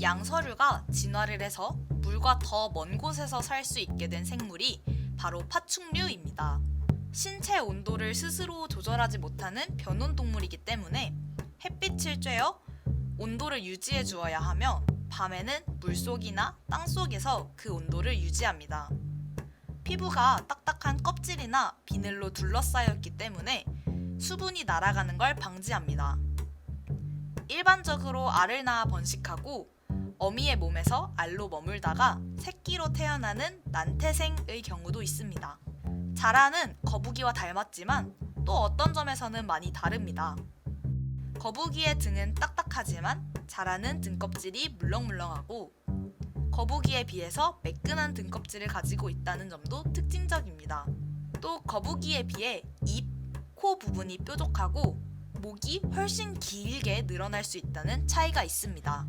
양서류가 진화를 해서 물과 더 먼 곳에서 살 수 있게 된 생물이 바로 파충류입니다. 신체 온도를 스스로 조절하지 못하는 변온 동물이기 때문에 햇빛을 쬐어 온도를 유지해 주어야 하며 밤에는 물속이나 땅속에서 그 온도를 유지합니다. 피부가 딱딱한 껍질이나 비늘로 둘러싸였기 때문에 수분이 날아가는 걸 방지합니다. 일반적으로 알을 낳아 번식하고 어미의 몸에서 알로 머물다가 새끼로 태어나는 난태생의 경우도 있습니다. 자라는 거북이와 닮았지만 또 어떤 점에서는 많이 다릅니다. 거북이의 등은 딱딱하지만 자라는 등껍질이 물렁물렁하고 거북이에 비해서 매끈한 등껍질을 가지고 있다는 점도 특징적입니다. 또 거북이에 비해 입, 코 부분이 뾰족하고 목이 훨씬 길게 늘어날 수 있다는 차이가 있습니다.